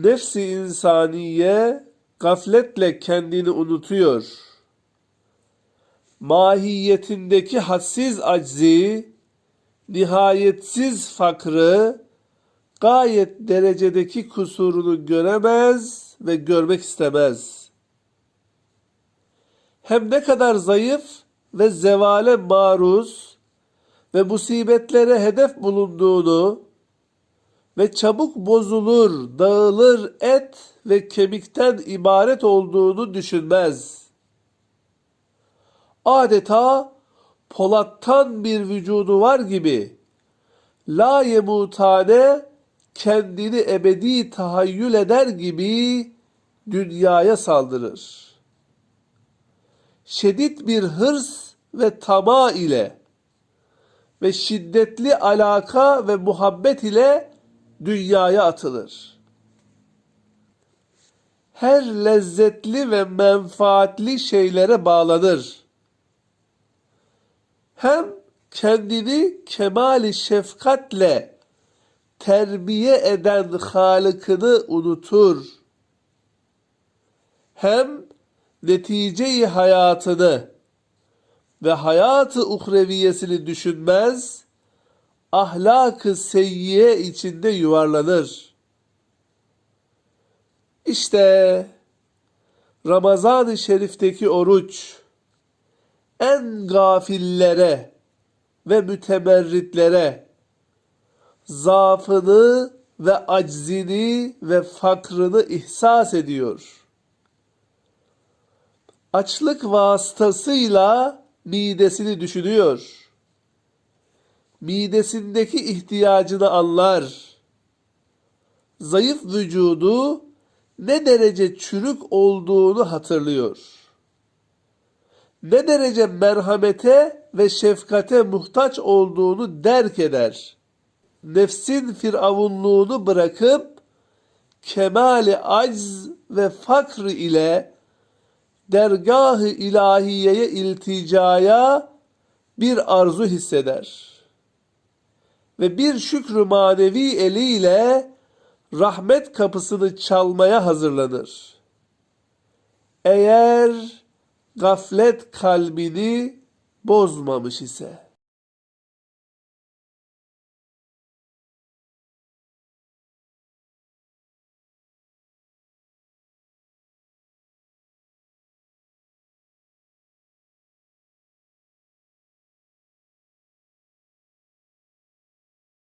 Nefsi insaniye gafletle kendini unutuyor. Mahiyetindeki hadsiz aczi, nihayetsiz fakrı, gayet derecedeki kusurunu göremez ve görmek istemez. Hem ne kadar zayıf ve zevale maruz ve musibetlere hedef bulunduğunu ve çabuk bozulur, dağılır et ve kemikten ibaret olduğunu düşünmez. Adeta polattan bir vücudu var gibi la yemutane kendini ebedi tahayyül eder gibi dünyaya saldırır. Şiddet bir hırs ve tama ile ve şiddetli alaka ve muhabbet ile dünyaya atılır. Her lezzetli ve menfaatli şeylere bağlanır. Hem kendini kemali şefkatle terbiye eden Halık'ını unutur. Hem neticeyi hayatını ve hayatı uhreviyesini düşünmez, ahlak-ı seyyiye içinde yuvarlanır. İşte Ramazan-ı Şerif'teki oruç en gafillere ve mütemerritlere zaafını ve aczini ve fakrını ihsas ediyor. Açlık vasıtasıyla midesini düşünüyor. Midesindeki ihtiyacını anlar. Zayıf vücudu ne derece çürük olduğunu hatırlıyor. Ne derece merhamete ve şefkate muhtaç olduğunu derk eder. Nefsin firavunluğunu bırakıp kemali acz ve fakr ile dergah-ı ilahiyeye ilticaya bir arzu hisseder. Ve bir şükrü manevi eliyle rahmet kapısını çalmaya hazırlanır. Eğer gaflet kalbini bozmamış ise.